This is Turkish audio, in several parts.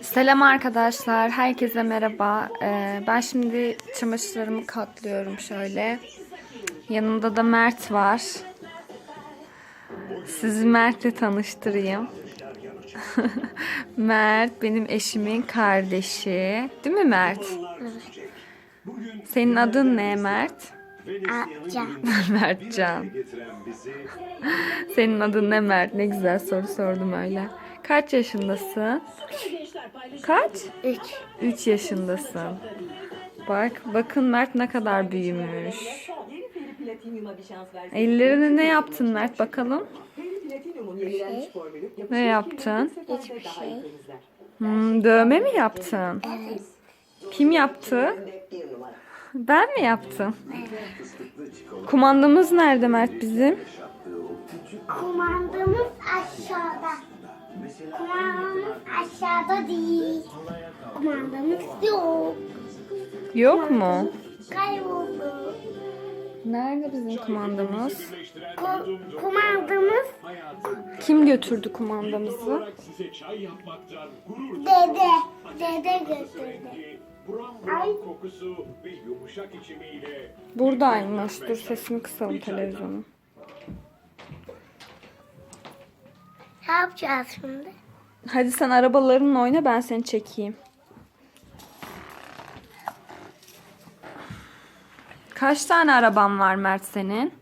Selam arkadaşlar, herkese merhaba. Ee, ben şimdi çamaşırlarımı katlıyorum şöyle. Yanında da Mert var. Sizi Mert'le tanıştırayım. Mert benim eşimin kardeşi. Değil mi Mert? Senin adın ne Mert? Amca. Mertcan. Senin adın ne Mert? Ne güzel soru sordum öyle. Kaç yaşındasın? Kaç? Üç. 3 yaşındasın. Bak, bakın Mert ne kadar büyümüş. Ellerine ne yaptın Mert bakalım? Ne yaptın? Hiçbir şey. Hmm, dövme mi yaptın? Evet. Kim yaptı? Ben mi yaptım? Kumandamız nerede Mert bizim? Kumandamız aşağıda. Aşağıda değil. Kumandamız yok. Yok mu? Kayboldu. Nerede bizim kumandamız? Ku- kumandamız Kim götürdü kumandamızı? dede. Dede götürdü. Ay. Buradaymış. Dur sesini kısalım televizyonu. Ne yapacağız şimdi? Hadi sen arabalarınla oyna ben seni çekeyim. Kaç tane araban var Mert senin?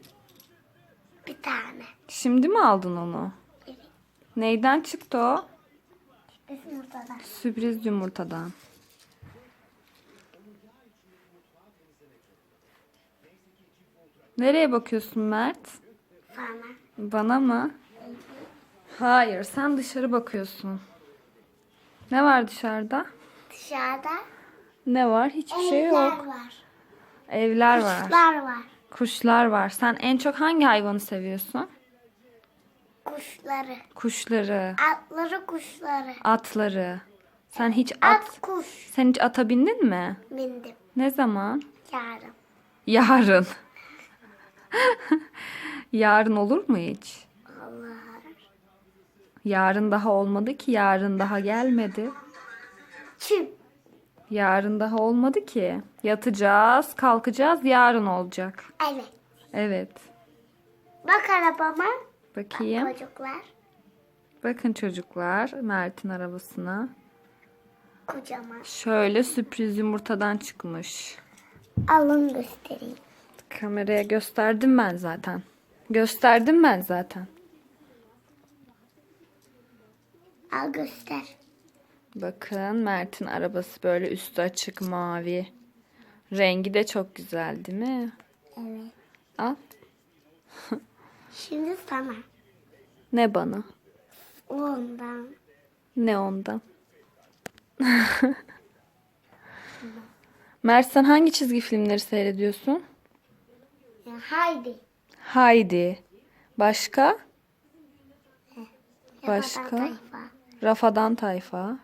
Bir tane. Şimdi mi aldın onu? Evet. Neyden çıktı o? Biz ortada. Sürpriz yumurtadan. Nereye bakıyorsun Mert? Sana. Bana mı? Hayır, sen dışarı bakıyorsun. Ne var dışarıda? Dışarıda Ne var? Hiçbir şey evler yok. var. Evler var. Kuşlar var. Kuşlar var. Sen en çok hangi hayvanı seviyorsun? Kuşları. Kuşları, Atları kuşları. atları. Sen hiç at, At kuş. sen hiç ata bindin mi? Bindim. Ne zaman? Yarın. Yarın. Yarın olur mu hiç? Yarın daha olmadı ki. Yarın daha gelmedi. Çim. Yarın daha olmadı ki. Yatacağız, kalkacağız, yarın olacak. Evet. Evet. Bak arabama. Bakayım. Çocuklar. Bakın çocuklar Mert'in arabasına. Kocaman. Şöyle sürpriz yumurtadan çıkmış. Alın göstereyim. Kameraya gösterdim ben zaten. Gösterdim ben zaten. Al göster. Bakın Mert'in arabası böyle üstü açık mavi. Rengi de çok güzel değil mi? Evet. Al. Şimdi sana. Ne bana? Ondan. Ne ondan? Mert sen hangi çizgi filmleri seyrediyorsun? Haydi. Haydi. Başka? Başka? Rafadan Tayfa.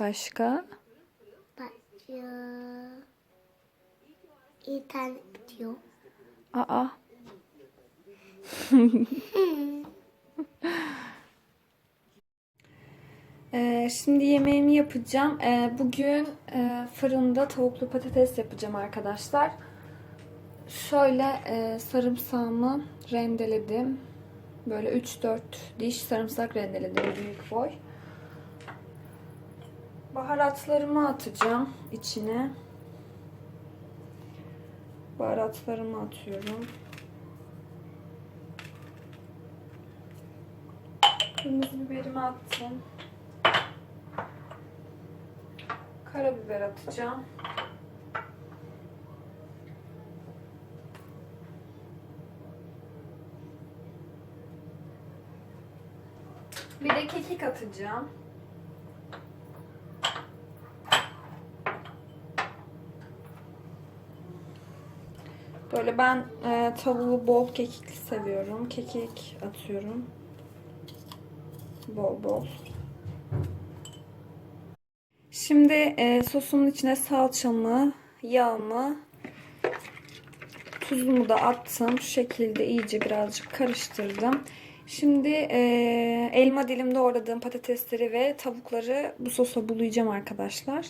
Başka? Başka. İnternet bitiyor. Aa. Ee, şimdi yemeğimi yapacağım. Ee, bugün e, fırında tavuklu patates yapacağım arkadaşlar. Şöyle e, sarımsağımı rendeledim. Böyle 3-4 diş sarımsak rendeledim büyük boy. Baharatlarımı atacağım içine. Baharatlarımı atıyorum. Kırmızı biberimi attım. Karabiber atacağım. Bir de kekik atacağım. Böyle ben e, tavuğu bol kekikli seviyorum. Kekik atıyorum. Bol bol. Şimdi e, sosumun içine salçamı, yağımı, tuzumu da attım. Şu şekilde iyice birazcık karıştırdım. Şimdi eee, elma dilim doğradığım patatesleri ve tavukları bu sosa bulayacağım arkadaşlar.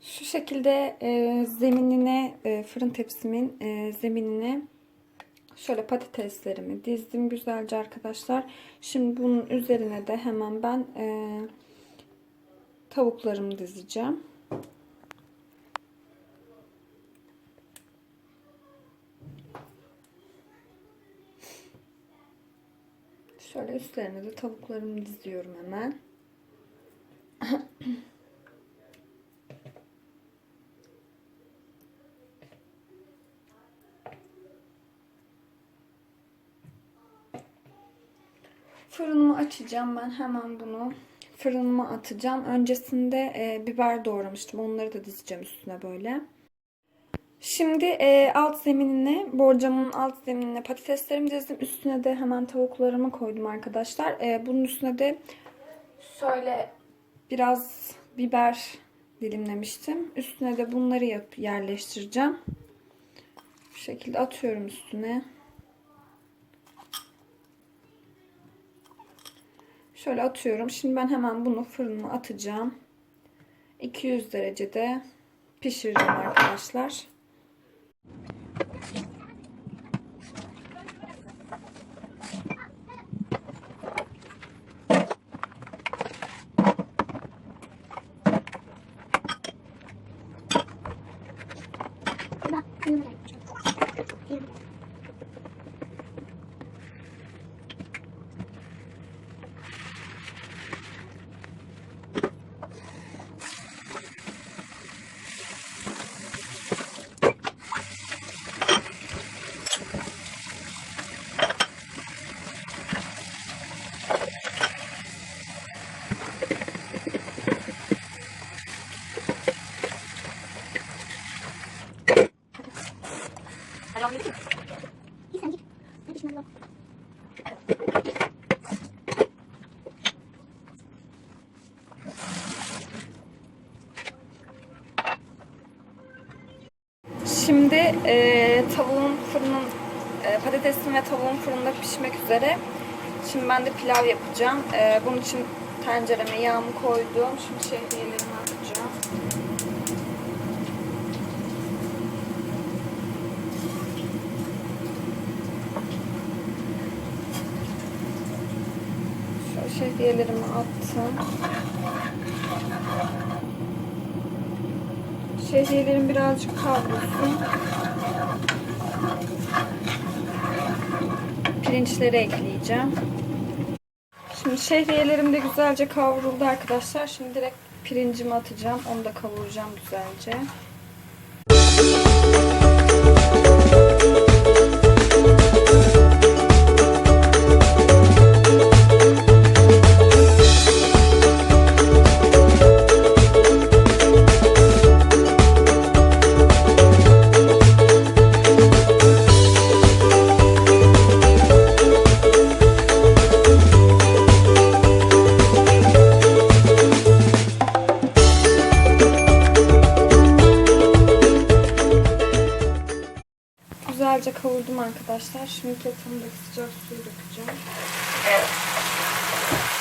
Şu şekilde e, zeminine, e, fırın tepsimin e, zeminine şöyle patateslerimi dizdim güzelce arkadaşlar. Şimdi bunun üzerine de hemen ben e, tavuklarımı dizeceğim. Şöyle üstlerine de tavuklarımı diziyorum hemen. Fırınımı açacağım ben hemen bunu fırınıma atacağım. Öncesinde e, biber doğramıştım. Onları da dizeceğim üstüne böyle. Şimdi e, alt zeminine, borcamın alt zeminine patateslerimi dizdim. Üstüne de hemen tavuklarımı koydum arkadaşlar. E, bunun üstüne de şöyle biraz biber dilimlemiştim. Üstüne de bunları yerleştireceğim. Bu şekilde atıyorum üstüne. Şöyle atıyorum. Şimdi ben hemen bunu fırına atacağım. 200 derecede pişireceğim arkadaşlar. Bak bunu da Git sen git. Hadi şuna bak. Şimdi e, tavuğun fırının e, patatesim ve tavuğun fırında pişmek üzere. Şimdi ben de pilav yapacağım. E, bunun için tencereme yağımı koydum. Şimdi şehriyelerimi atacağım. Şöyle şehriyelerimi attım. Şehriyelerim birazcık kavrulsun. Pirinçleri ekleyeceğim. Şimdi şehriyelerim de güzelce kavruldu arkadaşlar. Şimdi direkt pirincimi atacağım. Onu da kavuracağım güzelce. Güzelce kavurdum arkadaşlar. Şimdi kettle'ımdaki sıcak suyu dökeceğim. Şöyle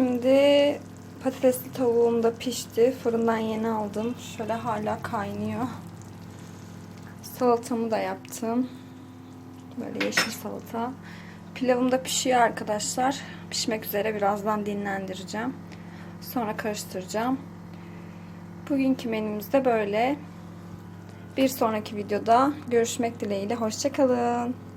Şimdi patatesli tavuğum da pişti. Fırından yeni aldım. Şöyle hala kaynıyor. Salatamı da yaptım. Böyle yeşil salata. Pilavım da pişiyor arkadaşlar. Pişmek üzere birazdan dinlendireceğim. Sonra karıştıracağım. Bugünkü menümüz de böyle. Bir sonraki videoda görüşmek dileğiyle. Hoşçakalın.